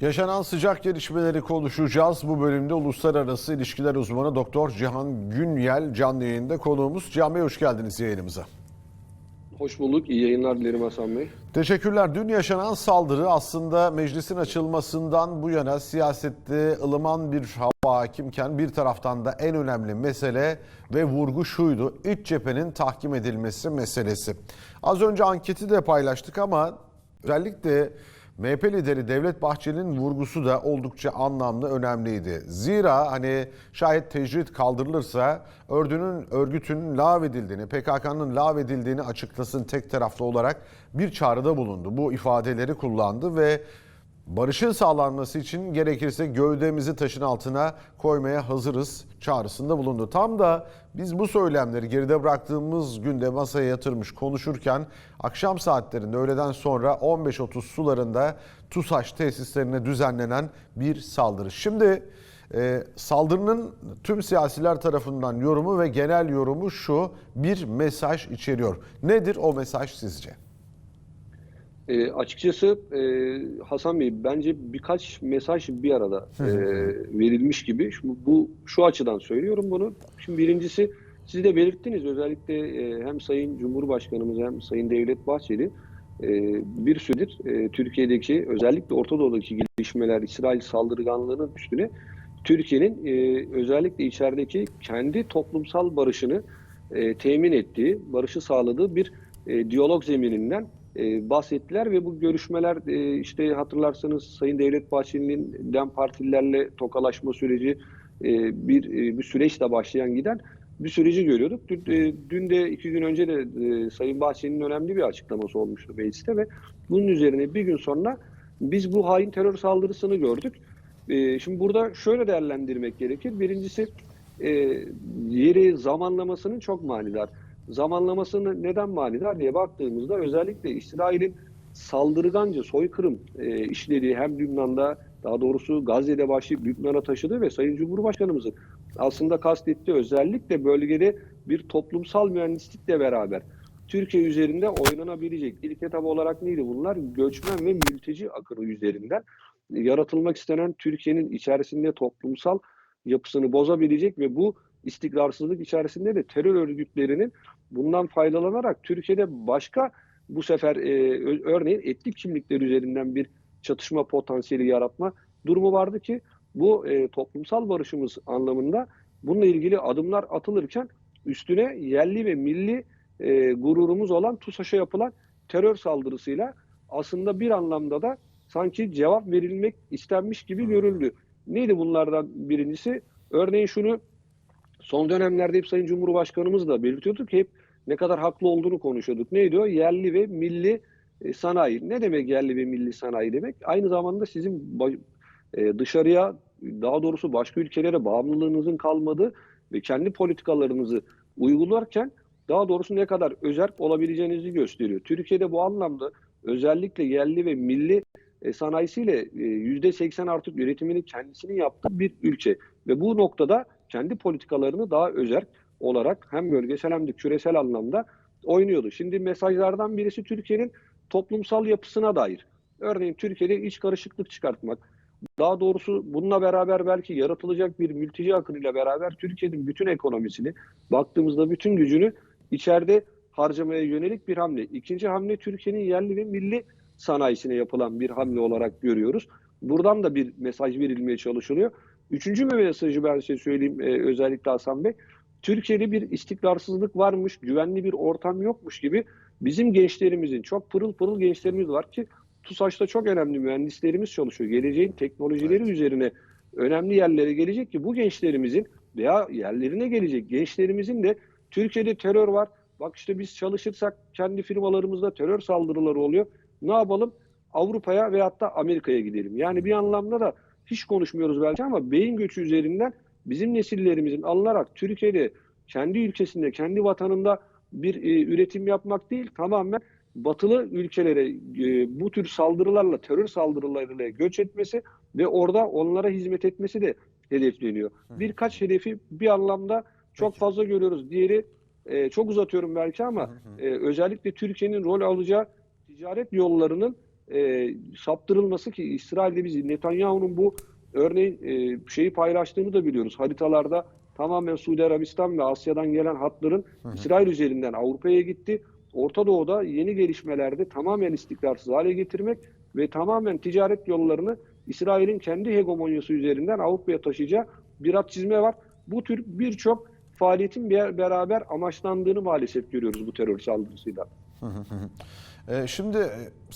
Yaşanan sıcak gelişmeleri konuşacağız. Bu bölümde uluslararası ilişkiler uzmanı Doktor Cihan Günyel canlı yayında konuğumuz. Cihan Bey hoş geldiniz yayınımıza. Hoş bulduk. İyi yayınlar dilerim Hasan Bey. Teşekkürler. Dün yaşanan saldırı aslında meclisin açılmasından bu yana siyasette ılıman bir hava hakimken bir taraftan da en önemli mesele ve vurgu şuydu. İç cephenin tahkim edilmesi meselesi. Az önce anketi de paylaştık ama özellikle MHP lideri Devlet Bahçeli'nin vurgusu da oldukça anlamlı, önemliydi. Zira hani şayet tecrit kaldırılırsa örgünün, örgütün lağvedildiğini, PKK'nın lağvedildiğini açıklasın tek taraflı olarak bir çağrıda bulundu. Bu ifadeleri kullandı ve barışın sağlanması için gerekirse gövdemizi taşın altına koymaya hazırız çağrısında bulundu. Tam da biz bu söylemleri geride bıraktığımız günde masaya yatırmış konuşurken akşam saatlerinde öğleden sonra 15.30 sularında TUSAŞ tesislerine düzenlenen bir saldırı. Şimdi e, saldırının tüm siyasiler tarafından yorumu ve genel yorumu şu bir mesaj içeriyor. Nedir o mesaj sizce? E, açıkçası e, Hasan Bey bence birkaç mesaj bir arada e, verilmiş gibi. Şu, bu şu açıdan söylüyorum bunu. Şimdi birincisi siz de belirttiniz özellikle e, hem Sayın Cumhurbaşkanımız hem Sayın Devlet Bahçeli e, bir süredir e, Türkiye'deki özellikle Orta Doğu'daki gelişmeler İsrail saldırganlığının üstüne Türkiye'nin e, özellikle içerideki kendi toplumsal barışını e, temin ettiği, barışı sağladığı bir e, diyalog zemininden e, bahsettiler ve bu görüşmeler e, işte hatırlarsanız Sayın Devlet Bahçeli'nin DEM partililerle tokalaşma süreci e, bir e, bir süreçle başlayan giden bir süreci görüyorduk. Dün, e, dün de iki gün önce de e, Sayın Bahçeli'nin önemli bir açıklaması olmuştu mecliste ve bunun üzerine bir gün sonra biz bu hain terör saldırısını gördük. E, şimdi burada şöyle değerlendirmek gerekir. Birincisi e, yeri zamanlamasının çok manidar zamanlamasını neden manidar diye baktığımızda özellikle İsrail'in saldırganca soykırım e, işlediği hem Lübnan'da daha doğrusu Gazze'de başlayıp Lübnan'a taşıdığı ve Sayın Cumhurbaşkanımızın aslında kastettiği özellikle bölgede bir toplumsal mühendislikle beraber Türkiye üzerinde oynanabilecek ilk etap olarak neydi bunlar? Göçmen ve mülteci akını üzerinden yaratılmak istenen Türkiye'nin içerisinde toplumsal yapısını bozabilecek ve bu istikrarsızlık içerisinde de terör örgütlerinin bundan faydalanarak Türkiye'de başka bu sefer e, örneğin etnik kimlikler üzerinden bir çatışma potansiyeli yaratma durumu vardı ki bu e, toplumsal barışımız anlamında bununla ilgili adımlar atılırken üstüne yerli ve milli e, gururumuz olan TUSAŞ'a yapılan terör saldırısıyla aslında bir anlamda da sanki cevap verilmek istenmiş gibi görüldü. Neydi bunlardan birincisi? Örneğin şunu son dönemlerde hep Sayın Cumhurbaşkanımız da belirtiyorduk hep ne kadar haklı olduğunu konuşuyorduk. Neydi o? Yerli ve milli e, sanayi. Ne demek yerli ve milli sanayi demek? Aynı zamanda sizin e, dışarıya daha doğrusu başka ülkelere bağımlılığınızın kalmadığı ve kendi politikalarınızı uygularken daha doğrusu ne kadar özerk olabileceğinizi gösteriyor. Türkiye'de bu anlamda özellikle yerli ve milli e, sanayisiyle %80 artık üretimini kendisinin yaptığı bir ülke. Ve bu noktada kendi politikalarını daha özerk olarak hem bölgesel hem de küresel anlamda oynuyordu. Şimdi mesajlardan birisi Türkiye'nin toplumsal yapısına dair. Örneğin Türkiye'de iç karışıklık çıkartmak. Daha doğrusu bununla beraber belki yaratılacak bir mülteci akınıyla beraber Türkiye'nin bütün ekonomisini, baktığımızda bütün gücünü içeride harcamaya yönelik bir hamle. İkinci hamle Türkiye'nin yerli ve milli sanayisine yapılan bir hamle olarak görüyoruz. Buradan da bir mesaj verilmeye çalışılıyor. Üçüncü bir mesajı ben size söyleyeyim e, özellikle Hasan Bey. Türkiye'de bir istikrarsızlık varmış, güvenli bir ortam yokmuş gibi bizim gençlerimizin, çok pırıl pırıl gençlerimiz var ki TUSAŞ'ta çok önemli mühendislerimiz çalışıyor. Geleceğin teknolojileri evet. üzerine önemli yerlere gelecek ki bu gençlerimizin veya yerlerine gelecek gençlerimizin de Türkiye'de terör var. Bak işte biz çalışırsak kendi firmalarımızda terör saldırıları oluyor. Ne yapalım? Avrupa'ya veyahut da Amerika'ya gidelim. Yani bir anlamda da hiç konuşmuyoruz belki ama beyin göçü üzerinden bizim nesillerimizin alınarak Türkiye'de kendi ülkesinde, kendi vatanında bir e, üretim yapmak değil, tamamen batılı ülkelere e, bu tür saldırılarla, terör saldırılarıyla göç etmesi ve orada onlara hizmet etmesi de hedefleniyor. Birkaç hedefi bir anlamda çok Peki. fazla görüyoruz. Diğeri e, çok uzatıyorum belki ama E, özellikle Türkiye'nin rol alacağı ticaret yollarının e, saptırılması ki İsrail'de biz Netanyahu'nun bu örneğin e, şeyi paylaştığını da biliyoruz. Haritalarda tamamen Suudi Arabistan ve Asya'dan gelen hatların İsrail üzerinden Avrupa'ya gitti. Orta Doğu'da yeni gelişmelerde tamamen istikrarsız hale getirmek ve tamamen ticaret yollarını İsrail'in kendi hegemonyası üzerinden Avrupa'ya taşıyacağı bir hat çizme var. Bu tür birçok faaliyetin bir- beraber amaçlandığını maalesef görüyoruz bu terör saldırısıyla. Ee, Şimdi e,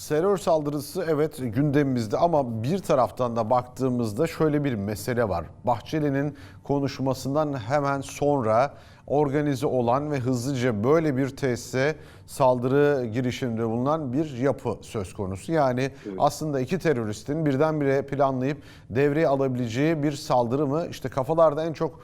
terör saldırısı evet gündemimizde ama bir taraftan da baktığımızda şöyle bir mesele var. Bahçeli'nin konuşmasından hemen sonra organize olan ve hızlıca böyle bir tesise saldırı girişiminde bulunan bir yapı söz konusu. Yani aslında iki teröristin birdenbire planlayıp devreye alabileceği bir saldırı mı? İşte kafalarda en çok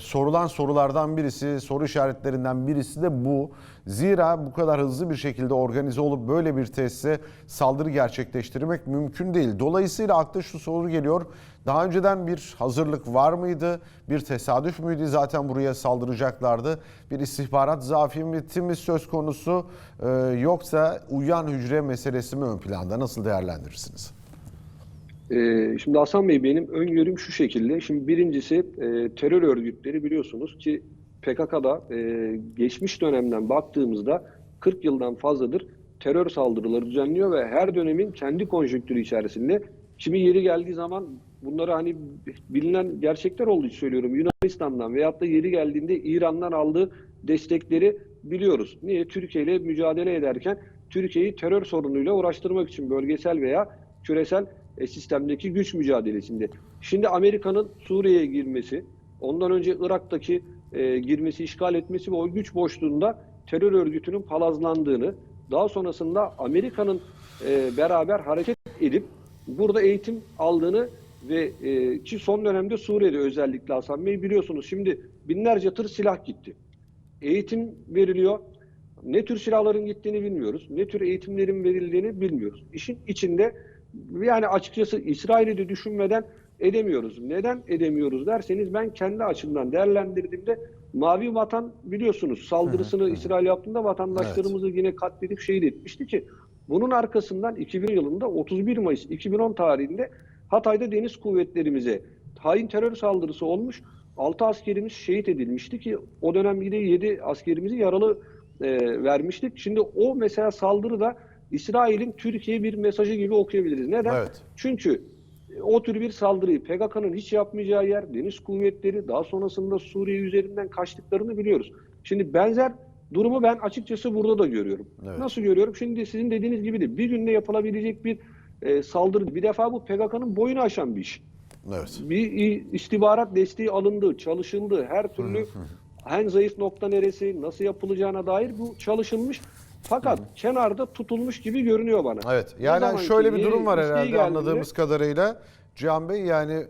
sorulan sorulardan birisi, soru işaretlerinden birisi de bu. Zira bu kadar hızlı bir şekilde organize olup böyle bir tesise saldırı gerçekleştirmek mümkün değil. Dolayısıyla akla şu soru geliyor. Daha önceden bir hazırlık var mıydı? Bir tesadüf müydü? Zaten buraya saldıracaklardı. Bir istihbarat zafiyeti mi söz konusu? e, yoksa uyan hücre meselesi mi ön planda? Nasıl değerlendirirsiniz? Ee, şimdi Hasan Bey benim öngörüm şu şekilde. Şimdi birincisi e, terör örgütleri biliyorsunuz ki PKK'da e, geçmiş dönemden baktığımızda 40 yıldan fazladır terör saldırıları düzenliyor ve her dönemin kendi konjonktürü içerisinde kimi yeri geldiği zaman bunları hani bilinen gerçekler olduğu için söylüyorum Yunanistan'dan veyahut da yeri geldiğinde İran'dan aldığı destekleri biliyoruz. Niye? Türkiye ile mücadele ederken Türkiye'yi terör sorunuyla uğraştırmak için bölgesel veya küresel sistemdeki güç mücadelesinde. Şimdi Amerika'nın Suriye'ye girmesi, ondan önce Irak'taki e, girmesi, işgal etmesi ve o güç boşluğunda terör örgütünün palazlandığını, daha sonrasında Amerika'nın e, beraber hareket edip burada eğitim aldığını ve e, ki son dönemde Suriye'de özellikle Hasan Bey biliyorsunuz şimdi binlerce tır silah gitti. Eğitim veriliyor. Ne tür silahların gittiğini bilmiyoruz. Ne tür eğitimlerin verildiğini bilmiyoruz. İşin içinde yani açıkçası İsrail'i de düşünmeden edemiyoruz. Neden edemiyoruz derseniz ben kendi açımdan değerlendirdiğimde Mavi Vatan biliyorsunuz saldırısını İsrail yaptığında vatandaşlarımızı yine katledip şehit etmişti ki bunun arkasından 2000 yılında 31 Mayıs 2010 tarihinde Hatay'da deniz kuvvetlerimize hain terör saldırısı olmuş. 6 askerimiz şehit edilmişti ki o dönem de 7 askerimizi yaralı e, vermiştik. Şimdi o mesela saldırıda İsrail'in Türkiye'ye bir mesajı gibi okuyabiliriz. Neden? Evet. Çünkü o tür bir saldırıyı PKK'nın hiç yapmayacağı yer deniz kuvvetleri daha sonrasında Suriye üzerinden kaçtıklarını biliyoruz. Şimdi benzer durumu ben açıkçası burada da görüyorum. Evet. Nasıl görüyorum? Şimdi sizin dediğiniz gibi de bir günde yapılabilecek bir e, saldırı. Bir defa bu PKK'nın boyunu aşan bir iş. Evet. Bir istihbarat desteği alındı, çalışıldı. Her türlü en zayıf nokta neresi, nasıl yapılacağına dair bu çalışılmış. Fakat kenarda tutulmuş gibi görünüyor bana. Evet. Yani şöyle bir durum var isteği herhalde geldiğinde- anladığımız kadarıyla. Cihan Bey yani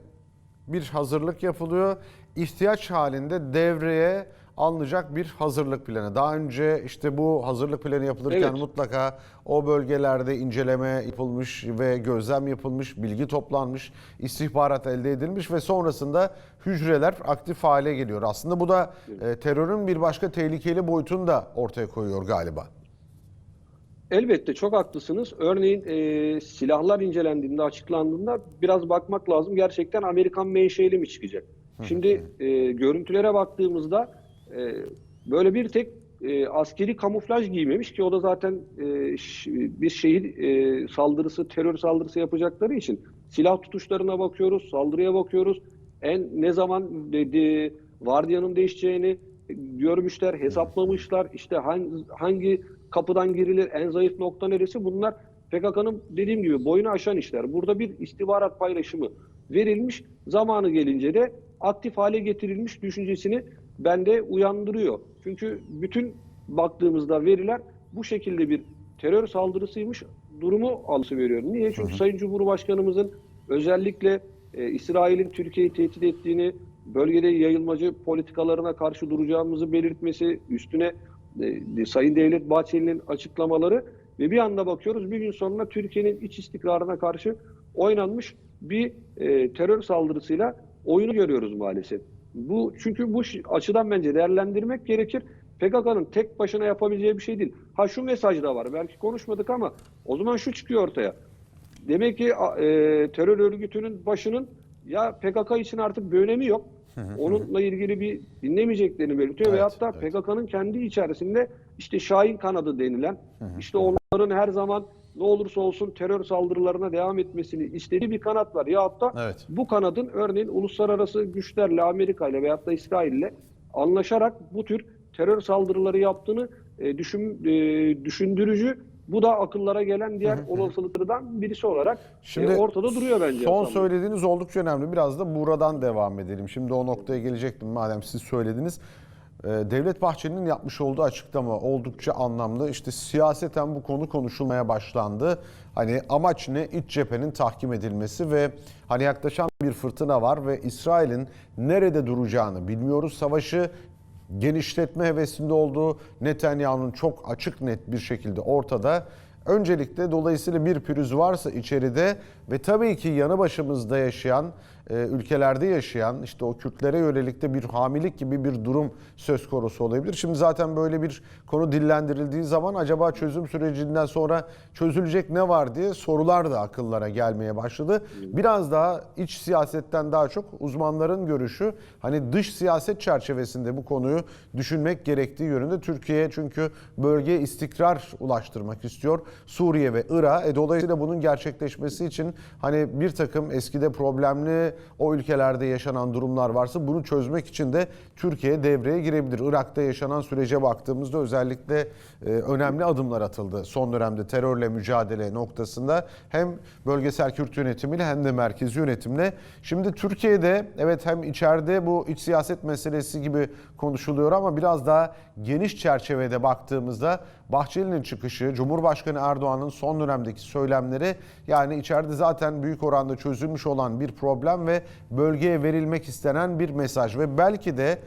bir hazırlık yapılıyor. İhtiyaç halinde devreye alınacak bir hazırlık planı. Daha önce işte bu hazırlık planı yapılırken Evet. mutlaka o bölgelerde inceleme yapılmış ve gözlem yapılmış, bilgi toplanmış, istihbarat elde edilmiş ve sonrasında hücreler aktif hale geliyor. Aslında bu da e, terörün bir başka tehlikeli boyutunu da ortaya koyuyor galiba. Elbette çok haklısınız. Örneğin e, silahlar incelendiğinde, açıklandığında biraz bakmak lazım. Gerçekten Amerikan menşeli mi çıkacak? Şimdi e, görüntülere baktığımızda e, böyle bir tek e, askeri kamuflaj giymemiş ki o da zaten e, ş- bir şehir e, saldırısı, terör saldırısı yapacakları için silah tutuşlarına bakıyoruz, saldırıya bakıyoruz. En ne zaman dedi vardiyanın değişeceğini görmüşler, hesaplamışlar. İşte hangi, hangi kapıdan girilir, en zayıf nokta neresi? Bunlar PKK'nın dediğim gibi boyunu aşan işler. Burada bir istihbarat paylaşımı verilmiş. Zamanı gelince de aktif hale getirilmiş düşüncesini bende uyandırıyor. Çünkü bütün baktığımızda veriler bu şekilde bir terör saldırısıymış durumu alısı veriyor. Niye? Çünkü Sayın Cumhurbaşkanımızın özellikle e, İsrail'in Türkiye'yi tehdit ettiğini, bölgede yayılmacı politikalarına karşı duracağımızı belirtmesi, üstüne e, Sayın Devlet Bahçeli'nin açıklamaları ve bir anda bakıyoruz bir gün sonra Türkiye'nin iç istikrarına karşı oynanmış bir e, terör saldırısıyla oyunu görüyoruz maalesef. Bu çünkü bu açıdan bence değerlendirmek gerekir. PKK'nın tek başına yapabileceği bir şey değil. Ha şu mesaj da var. Belki konuşmadık ama o zaman şu çıkıyor ortaya. Demek ki e, terör örgütünün başının ya PKK için artık bir önemi yok. Onunla ilgili bir dinlemeyeceklerini belirtiyor ve Evet, hatta evet. PKK'nın kendi içerisinde işte Şahin kanadı denilen işte onların her zaman ne olursa olsun terör saldırılarına devam etmesini istediği bir kanat var. Ya hatta Evet. bu kanadın örneğin uluslararası güçlerle Amerika ile veyahut da İsrail ile anlaşarak bu tür terör saldırıları yaptığını e, düşün, e, düşündürücü bu da akıllara gelen diğer olasılıklardan birisi olarak Şimdi e, ortada duruyor bence. Son Bey. söylediğiniz oldukça önemli. Biraz da buradan devam edelim. Şimdi o noktaya gelecektim madem siz söylediniz. Ee, Devlet Bahçeli'nin yapmış olduğu açıklama oldukça anlamlı. İşte siyaseten bu konu konuşulmaya başlandı. Hani amaç ne? İç cephenin tahkim edilmesi ve hani yaklaşan bir fırtına var ve İsrail'in nerede duracağını bilmiyoruz. Savaşı genişletme hevesinde olduğu Netanyahu'nun çok açık net bir şekilde ortada. Öncelikle dolayısıyla bir pürüz varsa içeride ve tabii ki yanı başımızda yaşayan, e, ülkelerde yaşayan işte o Kürtlere yönelik de bir hamilik gibi bir durum söz konusu olabilir. Şimdi zaten böyle bir konu dillendirildiği zaman acaba çözüm sürecinden sonra çözülecek ne var diye sorular da akıllara gelmeye başladı. Biraz daha iç siyasetten daha çok uzmanların görüşü hani dış siyaset çerçevesinde bu konuyu düşünmek gerektiği yönünde. Türkiye çünkü bölgeye istikrar ulaştırmak istiyor. Suriye ve Irak. E, dolayısıyla bunun gerçekleşmesi için hani bir takım eskide problemli o ülkelerde yaşanan durumlar varsa bunu çözmek için de Türkiye devreye girebilir. Irak'ta yaşanan sürece baktığımızda özellikle e, önemli adımlar atıldı. Son dönemde terörle mücadele noktasında hem bölgesel Kürt yönetimiyle hem de merkezi yönetimle. Şimdi Türkiye'de evet hem içeride bu iç siyaset meselesi gibi konuşuluyor ama biraz daha geniş çerçevede baktığımızda Bahçeli'nin çıkışı, Cumhurbaşkanı Erdoğan'ın son dönemdeki söylemleri yani içeride zaten büyük oranda çözülmüş olan bir problem ve bölgeye verilmek istenen bir mesaj ve belki de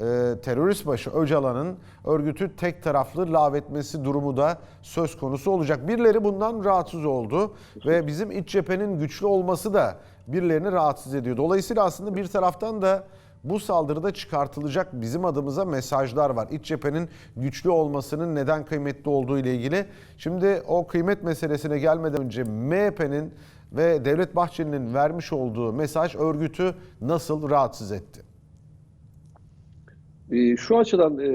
e, terörist başı Öcalan'ın örgütü tek taraflı lağvetmesi durumu da söz konusu olacak. Birileri bundan rahatsız oldu ve bizim iç cephenin güçlü olması da birilerini rahatsız ediyor. Dolayısıyla aslında bir taraftan da bu saldırıda çıkartılacak bizim adımıza mesajlar var. İç cephenin güçlü olmasının neden kıymetli olduğu ile ilgili. Şimdi o kıymet meselesine gelmeden önce MHP'nin ve Devlet Bahçeli'nin vermiş olduğu mesaj örgütü nasıl rahatsız etti? E, Şu açıdan e,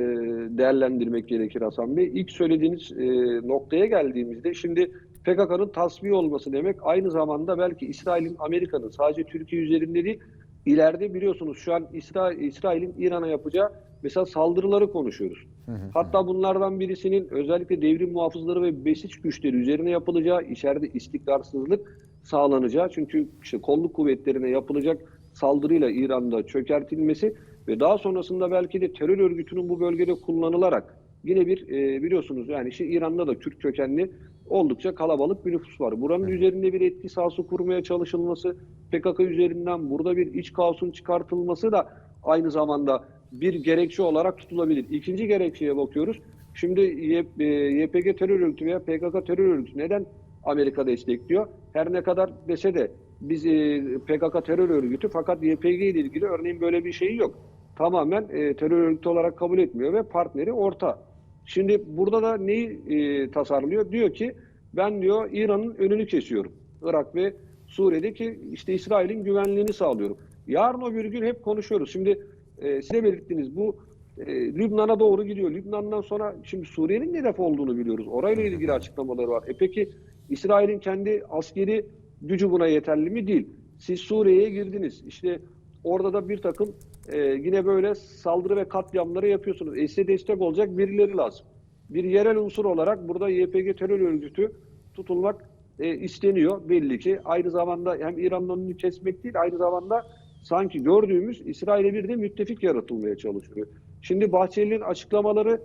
değerlendirmek gerekir Hasan Bey. İlk söylediğiniz e, noktaya geldiğimizde şimdi PKK'nın tasfiye olması demek aynı zamanda belki İsrail'in, Amerika'nın sadece Türkiye üzerinde değil ileride biliyorsunuz şu an İsra İsrail'in İran'a yapacağı mesela saldırıları konuşuyoruz. Hatta bunlardan birisinin özellikle devrim muhafızları ve besiç güçleri üzerine yapılacağı, içeride istikrarsızlık sağlanacağı. Çünkü işte kolluk kuvvetlerine yapılacak saldırıyla İran'da çökertilmesi ve daha sonrasında belki de terör örgütünün bu bölgede kullanılarak yine bir e, biliyorsunuz yani işte İran'da da Kürt kökenli oldukça kalabalık bir nüfus var. Buranın üzerinde bir etki sahası kurmaya çalışılması, PKK üzerinden burada bir iç kaosun çıkartılması da aynı zamanda bir gerekçe olarak tutulabilir. İkinci gerekçeye bakıyoruz. Şimdi Y- e, YPG terör örgütü veya PKK terör örgütü neden Amerika destekliyor? Her ne kadar dese de biz e, PKK terör örgütü fakat YPG ile ilgili örneğin böyle bir şey yok. Tamamen e, terör örgütü olarak kabul etmiyor ve partneri orta. Şimdi burada da neyi e, tasarlıyor? Diyor ki ben diyor İran'ın önünü kesiyorum. Irak ve Suriye'deki işte İsrail'in güvenliğini sağlıyorum. Yarın o bir gün hep konuşuyoruz. Şimdi e, size belirttiniz bu e, Lübnan'a doğru gidiyor. Lübnan'dan sonra şimdi Suriye'nin ne hedef olduğunu biliyoruz. Orayla ilgili açıklamaları var. E peki İsrail'in kendi askeri gücü buna yeterli mi? Değil. Siz Suriye'ye girdiniz. İşte orada da bir takım e, yine böyle saldırı ve katliamları yapıyorsunuz. E size destek olacak birileri lazım. Bir yerel unsur olarak burada YPG terör örgütü tutulmak e, isteniyor belli ki. Aynı zamanda hem İran'ın önünü kesmek değil aynı zamanda sanki gördüğümüz İsrail'e bir de müttefik yaratılmaya çalışıyor. Şimdi Bahçeli'nin açıklamaları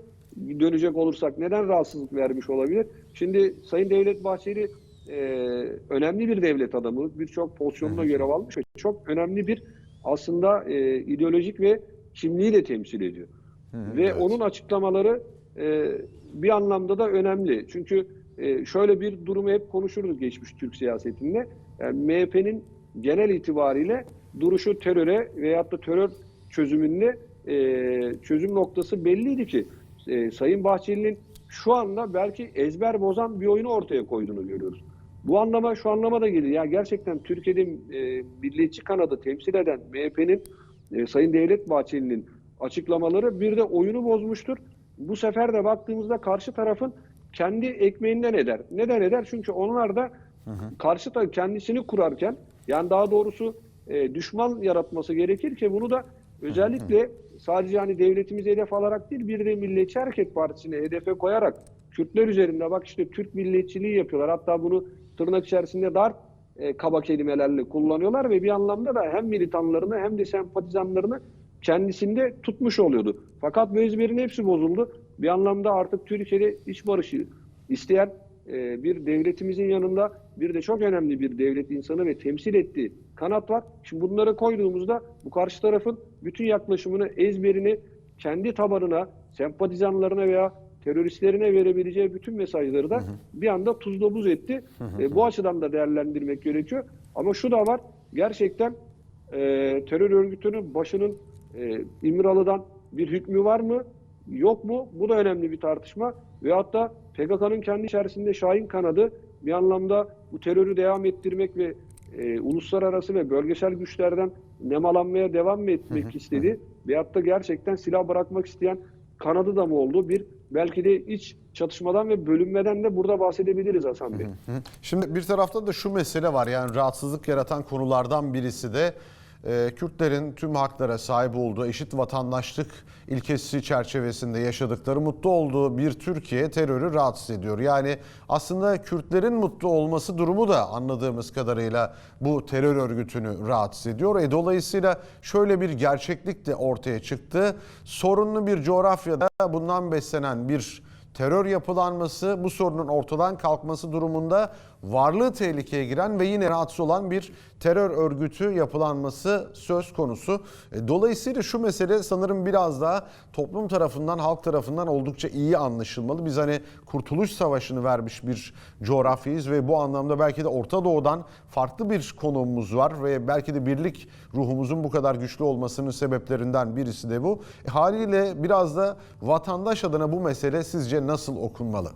dönecek olursak neden rahatsızlık vermiş olabilir? Şimdi Sayın Devlet Bahçeli e, önemli bir devlet adamı, birçok pozisyonda görev almış ve çok önemli bir aslında e, ideolojik ve kimliği de temsil ediyor. ve evet. onun açıklamaları e, bir anlamda da önemli. Çünkü e, şöyle bir durumu hep konuşuruz geçmiş Türk siyasetinde. Yani MHP'nin genel itibariyle duruşu teröre veyahut da terör çözümünde e, çözüm noktası belliydi ki e, Sayın Bahçeli'nin şu anda belki ezber bozan bir oyunu ortaya koyduğunu görüyoruz. Bu anlama şu anlama da gelir. Ya gerçekten Türkiye'de e, milliyetçi kanadı temsil eden MHP'nin e, Sayın Devlet Bahçeli'nin açıklamaları bir de oyunu bozmuştur. Bu sefer de baktığımızda karşı tarafın kendi ekmeğinden eder. Neden eder? Çünkü onlar da karşı taraf kendisini kurarken yani daha doğrusu e, düşman yaratması gerekir ki bunu da özellikle sadece hani devletimizi hedef alarak değil bir de Milliyetçi Hareket Partisi'ne hedefe koyarak Kürtler üzerinde bak işte Türk milliyetçiliği yapıyorlar. Hatta bunu tırnak içerisinde dar e, kaba kelimelerle kullanıyorlar ve bir anlamda da hem militanlarını hem de sempatizanlarını kendisinde tutmuş oluyordu. Fakat bu hepsi bozuldu. Bir anlamda artık Türkiye'de iç barışı isteyen e, bir devletimizin yanında bir de çok önemli bir devlet insanı ve temsil ettiği kanat var. Şimdi bunları koyduğumuzda bu karşı tarafın bütün yaklaşımını, ezberini kendi tabanına, sempatizanlarına veya teröristlerine verebileceği bütün mesajları da bir anda tuzla buz etti. E, bu açıdan da değerlendirmek gerekiyor. Ama şu da var, gerçekten e, terör örgütünün başının e, İmralı'dan bir hükmü var mı? Yok mu? Bu da önemli bir tartışma. Ve hatta PKK'nın kendi içerisinde Şahin kanadı bir anlamda bu terörü devam ettirmek ve e, uluslararası ve bölgesel güçlerden nemalanmaya devam mı etmek istedi? Veyahut da gerçekten silah bırakmak isteyen kanadı da mı oldu? Bir belki de iç çatışmadan ve bölünmeden de burada bahsedebiliriz Hasan Bey. Şimdi bir tarafta da şu mesele var yani rahatsızlık yaratan konulardan birisi de Kürtlerin tüm haklara sahip olduğu eşit vatandaşlık ilkesi çerçevesinde yaşadıkları mutlu olduğu bir Türkiye terörü rahatsız ediyor. Yani aslında Kürtlerin mutlu olması durumu da anladığımız kadarıyla bu terör örgütünü rahatsız ediyor. E, dolayısıyla şöyle bir gerçeklik de ortaya çıktı. Sorunlu bir coğrafyada bundan beslenen bir terör yapılanması bu sorunun ortadan kalkması durumunda varlığı tehlikeye giren ve yine rahatsız olan bir terör örgütü yapılanması söz konusu. E, Dolayısıyla şu mesele sanırım biraz daha toplum tarafından, halk tarafından oldukça iyi anlaşılmalı. Biz hani Kurtuluş Savaşı'nı vermiş bir coğrafyayız ve bu anlamda belki de Orta Doğu'dan farklı bir konumumuz var ve belki de birlik ruhumuzun bu kadar güçlü olmasının sebeplerinden birisi de bu. E, haliyle biraz da vatandaş adına bu mesele sizce nasıl okunmalı?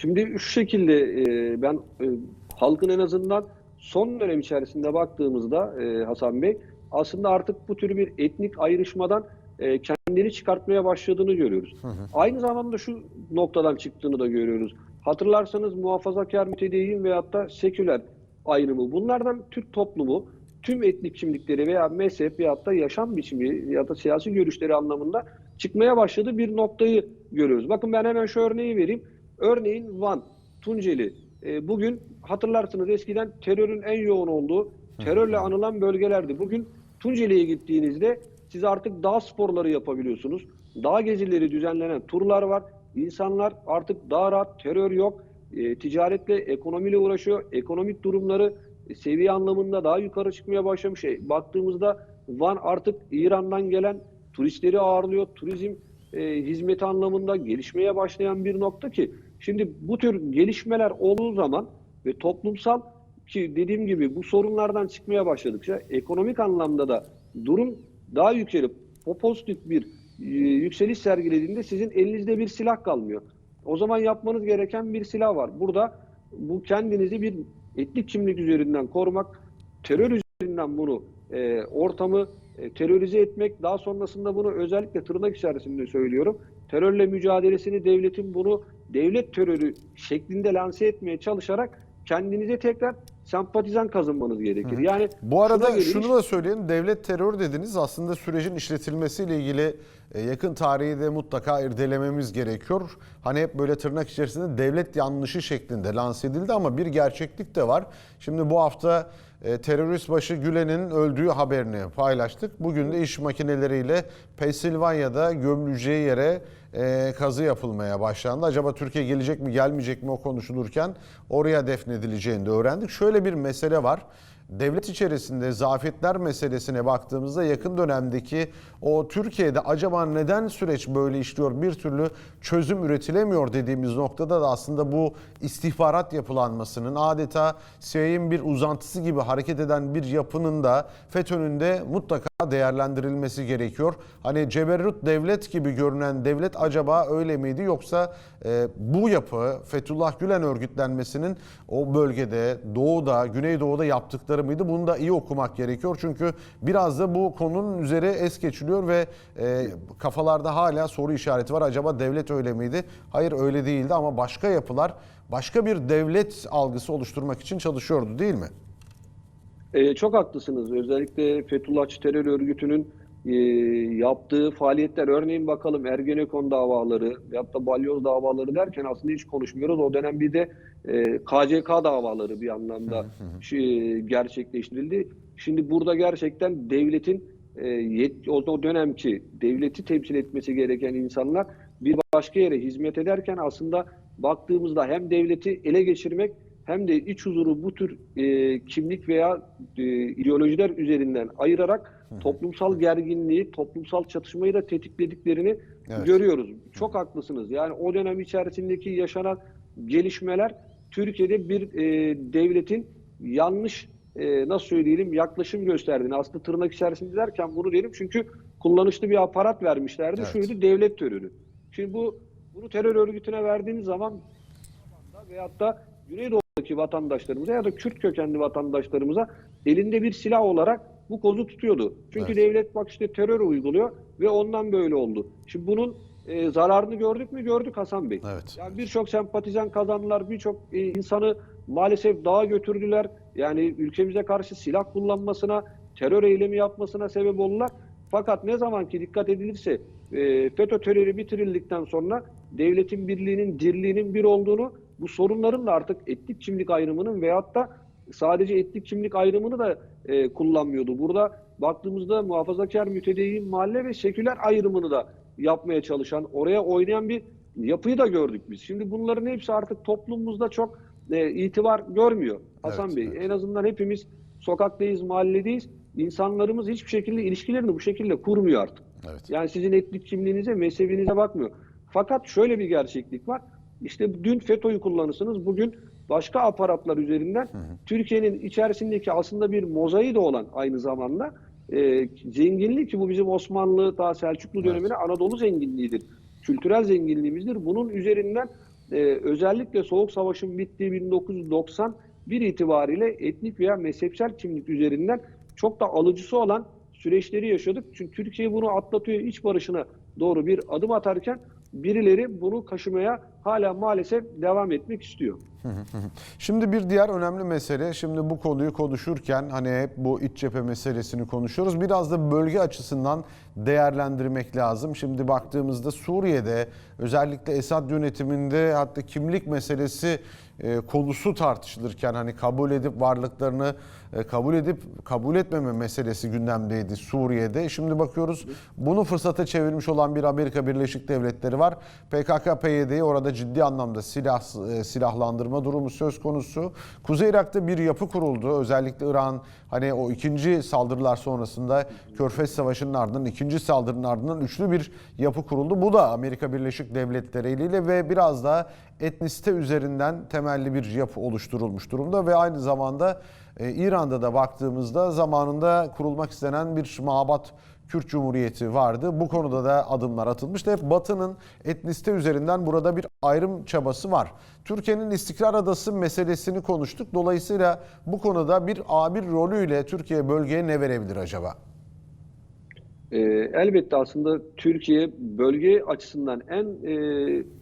Şimdi şu şekilde e, ben e, halkın en azından son dönem içerisinde baktığımızda e, Hasan Bey aslında artık bu tür bir etnik ayrışmadan e, kendini çıkartmaya başladığını görüyoruz. Aynı zamanda şu noktadan çıktığını da görüyoruz. Hatırlarsanız muhafazakar mütedeyyin veyahut da seküler ayrımı. Bunlardan Türk toplumu tüm etnik kimlikleri veya mezhep veyahut da yaşam biçimi ya da siyasi görüşleri anlamında çıkmaya başladığı bir noktayı görüyoruz. Bakın ben hemen şu örneği vereyim. Örneğin Van, Tunceli. E, bugün hatırlarsınız eskiden terörün en yoğun olduğu, terörle anılan bölgelerdi. Bugün Tunceli'ye gittiğinizde siz artık dağ sporları yapabiliyorsunuz. Dağ gezileri düzenlenen turlar var. İnsanlar artık daha rahat, terör yok. E, ticaretle, ekonomiyle uğraşıyor. Ekonomik durumları e, seviye anlamında daha yukarı çıkmaya başlamış. E, baktığımızda Van artık İran'dan gelen turistleri ağırlıyor. Turizm e, hizmeti anlamında gelişmeye başlayan bir nokta ki şimdi bu tür gelişmeler olduğu zaman ve toplumsal ki dediğim gibi bu sorunlardan çıkmaya başladıkça ekonomik anlamda da durum daha yükselip pozitif bir e, yükseliş sergilediğinde sizin elinizde bir silah kalmıyor. O zaman yapmanız gereken bir silah var. Burada bu kendinizi bir etnik kimlik üzerinden korumak, terör üzerinden bunu e, ortamı e, terörize etmek, daha sonrasında bunu özellikle tırnak içerisinde söylüyorum. Terörle mücadelesini devletin bunu devlet terörü şeklinde lanse etmeye çalışarak kendinize tekrar sempatizan kazanmanız gerekir. Yani Bu arada gelir, şunu da söyleyelim. Devlet terör dediniz. Aslında sürecin işletilmesiyle ilgili e, yakın tarihi de mutlaka irdelememiz gerekiyor. Hani hep böyle tırnak içerisinde devlet yanlışı şeklinde lanse edildi ama bir gerçeklik de var. Şimdi bu hafta e, terörist başı Gülen'in öldüğü haberini paylaştık. Bugün de iş makineleriyle Pensilvanya'da gömüleceği yere e, kazı yapılmaya başlandı. Acaba Türkiye gelecek mi gelmeyecek mi o konuşulurken oraya defnedileceğini de öğrendik. Şöyle bir mesele var. Devlet içerisinde zafiyetler meselesine baktığımızda yakın dönemdeki o Türkiye'de acaba neden süreç böyle işliyor bir türlü çözüm üretilemiyor dediğimiz noktada da aslında bu istihbarat yapılanmasının adeta CIA'nin bir uzantısı gibi hareket eden bir yapının da FETÖ'nün de mutlaka değerlendirilmesi gerekiyor. Hani ceberrut devlet gibi görünen devlet acaba öyle miydi yoksa e, bu yapı Fethullah Gülen örgütlenmesinin o bölgede doğuda, güneydoğuda yaptıkları mıydı? Bunu da iyi okumak gerekiyor. Çünkü biraz da bu konunun üzeri es geçiliyor ve e, kafalarda hala soru işareti var. Acaba devlet öyle miydi? Hayır öyle değildi ama başka yapılar başka bir devlet algısı oluşturmak için çalışıyordu değil mi? Ee, çok haklısınız. Özellikle Fethullahçı terör örgütünün e, yaptığı faaliyetler, örneğin bakalım Ergenekon davaları veyahut da balyoz davaları derken aslında hiç konuşmuyoruz. O dönem bir de e, KCK davaları bir anlamda şey, gerçekleştirildi. Şimdi burada gerçekten devletin e, yet, o dönemki devleti temsil etmesi gereken insanlar bir başka yere hizmet ederken aslında baktığımızda hem devleti ele geçirmek hem de iç huzuru bu tür e, kimlik veya e, ideolojiler üzerinden ayırarak toplumsal gerginliği, toplumsal çatışmayı da tetiklediklerini Evet. görüyoruz. Çok haklısınız. Yani o dönem içerisindeki yaşanan gelişmeler Türkiye'de bir e, devletin yanlış e, nasıl söyleyelim yaklaşım gösterdiğini aslında tırnak içerisinde derken bunu diyelim çünkü kullanışlı bir aparat vermişlerdi. Evet. Şuydu devlet terörü. Şimdi bu bunu terör örgütüne verdiğiniz zaman veyahut da Güneydoğu'daki vatandaşlarımıza ya da Kürt kökenli vatandaşlarımıza elinde bir silah olarak bu kozu tutuyordu. Çünkü Evet. devlet bak işte terör uyguluyor ve ondan böyle oldu. Şimdi bunun e, zararını gördük mü? Gördük Hasan Bey. Evet. Yani birçok sempatizan kazandılar, birçok e, insanı maalesef dağa götürdüler. Yani ülkemize karşı silah kullanmasına, terör eylemi yapmasına sebep oldular. Fakat ne zaman ki dikkat edilirse e, FETÖ terörü bitirildikten sonra devletin birliğinin, dirliğinin bir olduğunu, bu sorunların da artık etnik kimlik ayrımının veyahut da sadece etnik kimlik ayrımını da e, kullanmıyordu. Burada baktığımızda muhafazakar, mütedeyyin, mahalle ve seküler ayrımını da yapmaya çalışan, oraya oynayan bir yapıyı da gördük biz. Şimdi bunların hepsi artık toplumumuzda çok e, itibar görmüyor. Hasan Evet, Bey, evet. en azından hepimiz sokaktayız, mahalledeyiz. İnsanlarımız hiçbir şekilde ilişkilerini bu şekilde kurmuyor artık. Evet. Yani sizin etnik kimliğinize, mezhebinize bakmıyor. Fakat şöyle bir gerçeklik var. İşte dün FETÖ'yü kullanırsınız, bugün başka aparatlar üzerinden Türkiye'nin içerisindeki aslında bir mozaiği de olan aynı zamanda e, zenginliği ki bu bizim Osmanlı daha Selçuklu Evet. dönemine Anadolu zenginliğidir. Kültürel zenginliğimizdir. Bunun üzerinden e, özellikle Soğuk Savaş'ın bittiği 1991 itibariyle etnik veya mezhepsel kimlik üzerinden çok da alıcısı olan süreçleri yaşadık. Çünkü Türkiye bunu atlatıyor, iç barışına doğru bir adım atarken birileri bunu kaşımaya hala maalesef devam etmek istiyor. Şimdi bir diğer önemli mesele, şimdi bu konuyu konuşurken hani hep bu iç cephe meselesini konuşuyoruz. Biraz da bölge açısından değerlendirmek lazım. Şimdi baktığımızda Suriye'de özellikle Esad yönetiminde hatta kimlik meselesi e, konusu tartışılırken hani kabul edip varlıklarını e, kabul edip kabul etmeme meselesi gündemdeydi Suriye'de. Şimdi bakıyoruz bunu fırsata çevirmiş olan bir Amerika Birleşik Devletleri var. PKK-PYD'yi orada ciddi anlamda silah e, silahlandırma durumu söz konusu. Kuzey Irak'ta bir yapı kuruldu. Özellikle İran hani o ikinci saldırılar sonrasında Körfez Savaşı'nın ardından ikinci saldırının ardından üçlü bir yapı kuruldu. Bu da Amerika Birleşik Devletleri eliyle ve biraz da etnisite üzerinden temelli bir yapı oluşturulmuş durumda ve aynı zamanda e, İran'da da baktığımızda zamanında kurulmak istenen bir mabat Kürt Cumhuriyeti vardı. Bu konuda da adımlar atılmıştı. Hep Batı'nın etnisite üzerinden burada bir ayrım çabası var. Türkiye'nin istikrar adası meselesini konuştuk. Dolayısıyla bu konuda bir A1 rolüyle Türkiye bölgeye ne verebilir acaba? Ee, elbette aslında Türkiye bölge açısından en e,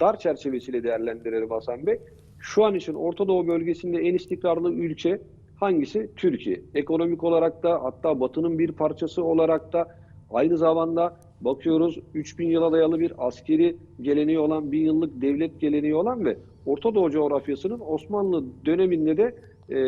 dar çerçevesiyle değerlendirelim Hasan Bey. Şu an için Orta Doğu bölgesinde en istikrarlı ülke hangisi? Türkiye. Ekonomik olarak da hatta Batı'nın bir parçası olarak da aynı zamanda bakıyoruz 3000 yıla dayalı bir askeri geleneği olan, 1000 yıllık devlet geleneği olan ve Orta Doğu coğrafyasının Osmanlı döneminde de e,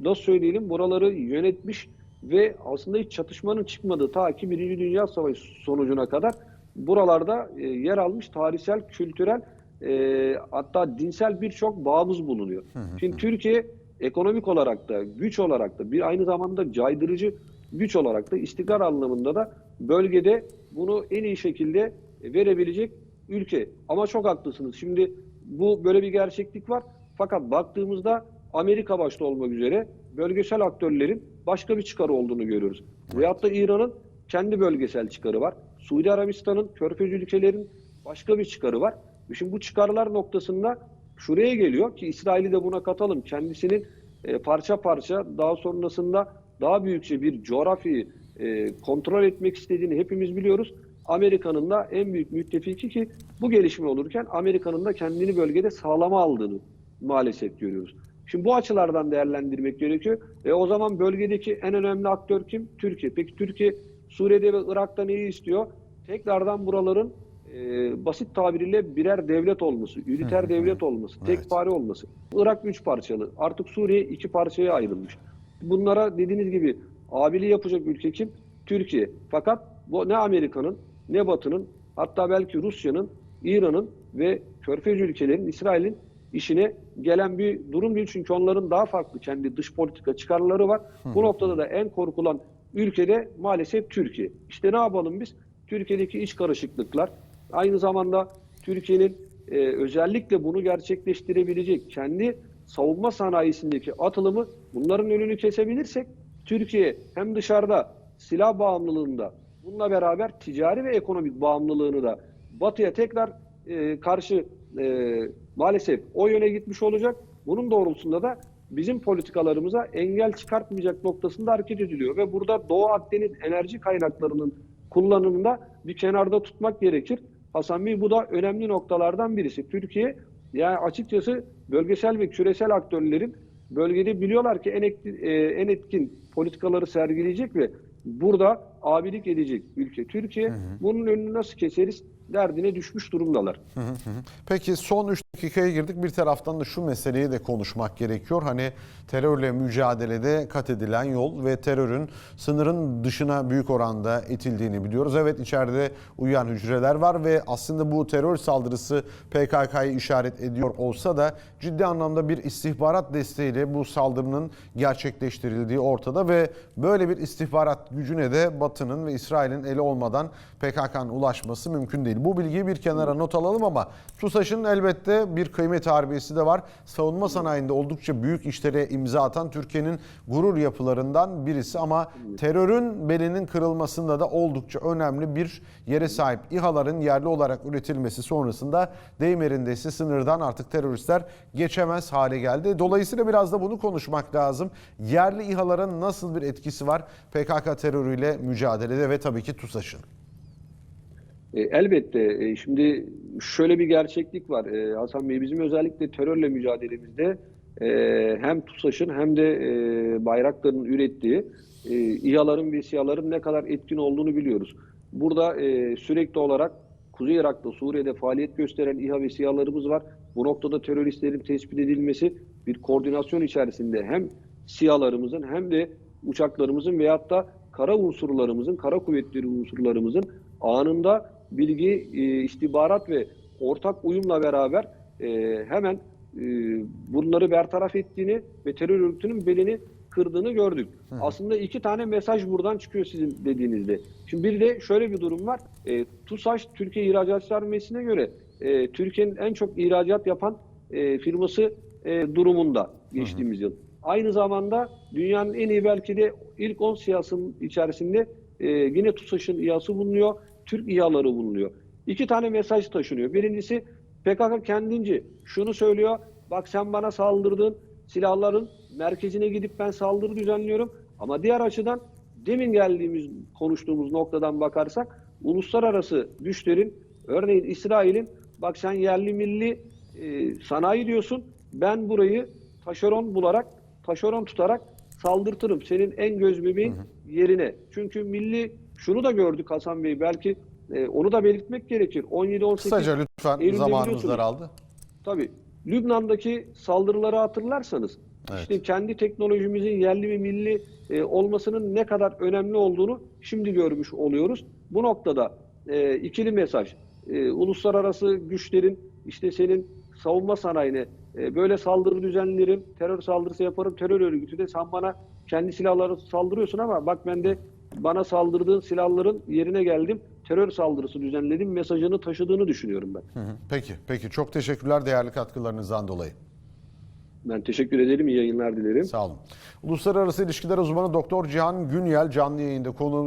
nasıl söyleyelim buraları yönetmiş ve aslında hiç çatışmanın çıkmadığı ta ki Birinci Dünya Savaşı sonucuna kadar buralarda e, yer almış tarihsel, kültürel e, hatta dinsel birçok bağımız bulunuyor. Şimdi Türkiye ekonomik olarak da güç olarak da bir aynı zamanda caydırıcı güç olarak da istikrar anlamında da bölgede bunu en iyi şekilde verebilecek ülke. Ama çok haklısınız. Şimdi bu böyle bir gerçeklik var. Fakat baktığımızda Amerika başta olmak üzere bölgesel aktörlerin başka bir çıkarı olduğunu görüyoruz. Veyahut da İran'ın kendi bölgesel çıkarı var. Suudi Arabistan'ın, Körfez ülkelerin başka bir çıkarı var. Şimdi bu çıkarlar noktasında şuraya geliyor ki İsrail'i de buna katalım. Kendisinin e, parça parça daha sonrasında daha büyükçe bir coğrafyayı e, kontrol etmek istediğini hepimiz biliyoruz. Amerika'nın da en büyük müttefiki ki bu gelişme olurken Amerika'nın da kendini bölgede sağlama aldığını maalesef görüyoruz. Şimdi bu açılardan değerlendirmek gerekiyor. E o zaman bölgedeki en önemli aktör kim? Türkiye. Peki Türkiye Suriye'de ve Irak'ta neyi istiyor? Tekrardan buraların e, basit tabiriyle birer devlet olması, üniter devlet olması, tek Evet. pare olması. Irak üç parçalı. Artık Suriye iki parçaya ayrılmış. Bunlara dediğiniz gibi abili yapacak ülke kim? Türkiye. Fakat bu ne Amerika'nın ne Batı'nın hatta belki Rusya'nın, İran'ın ve Körfez ülkelerinin, İsrail'in işine gelen bir durum değil. Çünkü onların daha farklı kendi dış politika çıkarları var. Bu noktada da en korkulan ülkede maalesef Türkiye. İşte ne yapalım biz? Türkiye'deki iç karışıklıklar, aynı zamanda Türkiye'nin e, özellikle bunu gerçekleştirebilecek kendi savunma sanayisindeki atılımı bunların önünü kesebilirsek Türkiye hem dışarıda silah bağımlılığında bununla beraber ticari ve ekonomik bağımlılığını da batıya tekrar e, karşı e, maalesef o yöne gitmiş olacak. Bunun doğrultusunda da bizim politikalarımıza engel çıkartmayacak noktasında hareket ediliyor ve burada Doğu Akdeniz enerji kaynaklarının kullanımında bir kenarda tutmak gerekir. Hasan Bey bu da önemli noktalardan birisi. Türkiye yani açıkçası bölgesel ve küresel aktörlerin bölgede biliyorlar ki en etkin, e, en etkin politikaları sergileyecek ve burada abilik edecek ülke Türkiye. Bunun önünü nasıl keseriz derdine düşmüş durumdalar. Peki son 3 dakikaya girdik. Bir taraftan da şu meseleyi de konuşmak gerekiyor. Hani terörle mücadelede kat edilen yol ve terörün sınırın dışına büyük oranda itildiğini biliyoruz. Evet içeride uyuyan hücreler var ve aslında bu terör saldırısı PKK'yı işaret ediyor olsa da ciddi anlamda bir istihbarat desteğiyle bu saldırının gerçekleştirildiği ortada ve böyle bir istihbarat gücüne de Batı'nın ve İsrail'in eli olmadan PKK'nın ulaşması mümkün değil. Bu bilgiyi bir kenara not alalım ama TUSAŞ'ın elbette bir kıymet harbiyesi de var. Savunma sanayinde oldukça büyük işlere imza atan Türkiye'nin gurur yapılarından birisi ama terörün belinin kırılmasında da oldukça önemli bir yere sahip. İHA'ların yerli olarak üretilmesi sonrasında deyim yerindeyse sınırdan artık teröristler geçemez hale geldi. Dolayısıyla biraz da bunu konuşmak lazım. Yerli İHA'ların nasıl bir etkisi var PKK terörüyle mücadelede ve tabii ki TUSAŞ'ın? E, elbette. E, şimdi şöyle bir gerçeklik var e, Hasan Bey. Bizim özellikle terörle mücadelemizde hem TUSAŞ'ın hem de Bayraktar'ın ürettiği İHA'ların ve SİHA'ların ne kadar etkin olduğunu biliyoruz. Burada sürekli olarak Kuzey Irak'ta, Suriye'de faaliyet gösteren İHA ve SİHA'larımız var. Bu noktada teröristlerin tespit edilmesi bir koordinasyon içerisinde hem SİHA'larımızın hem de uçaklarımızın veyahut da kara unsurlarımızın, kara kuvvetleri unsurlarımızın anında bilgi, e, istihbarat ve ortak uyumla beraber e, hemen e, bunları bertaraf ettiğini ve terör örgütünün belini kırdığını gördük. Aslında iki tane mesaj buradan çıkıyor sizin dediğinizde. Şimdi bir de şöyle bir durum var. E, TUSAŞ Türkiye İhracatçılar Meclisi'ne göre e, Türkiye'nin en çok ihracat yapan e, firması e, durumunda geçtiğimiz yıl. Aynı zamanda dünyanın en iyi belki de ilk 10 siyasının içerisinde e, yine TUSAŞ'ın İHA'sı bulunuyor, Türk İHA'ları bulunuyor. İki tane mesaj taşınıyor. Birincisi PKK kendince şunu söylüyor. Bak sen bana saldırdın, silahların merkezine gidip ben saldırı düzenliyorum. Ama diğer açıdan demin geldiğimiz, konuştuğumuz noktadan bakarsak uluslararası güçlerin, örneğin İsrail'in bak sen yerli milli e, sanayi diyorsun, ben burayı taşeron bularak, taşeron tutarak saldırtırım senin en göz bebeğin yerine. Çünkü milli şunu da gördük Hasan Bey belki e, onu da belirtmek gerekir. 17-18 Kısaca lütfen Eylül'de zamanımız daraldı. Tabii. Lübnan'daki saldırıları hatırlarsanız Evet. işte kendi teknolojimizin yerli ve milli e, olmasının ne kadar önemli olduğunu şimdi görmüş oluyoruz. Bu noktada e, ikili mesaj. E, uluslararası güçlerin işte senin savunma sanayine e, böyle saldırı düzenlerim, terör saldırısı yaparım, terör örgütü de sen bana kendi silahları saldırıyorsun ama bak ben de bana saldırdığın silahların yerine geldim, terör saldırısı düzenledim mesajını taşıdığını düşünüyorum ben. Hı hı. Peki, peki. Çok teşekkürler değerli katkılarınızdan dolayı. Ben teşekkür ederim. İyi yayınlar dilerim. Sağ olun. Uluslararası İlişkiler uzmanı Doktor Cihan Günyel canlı yayında konuğumuz.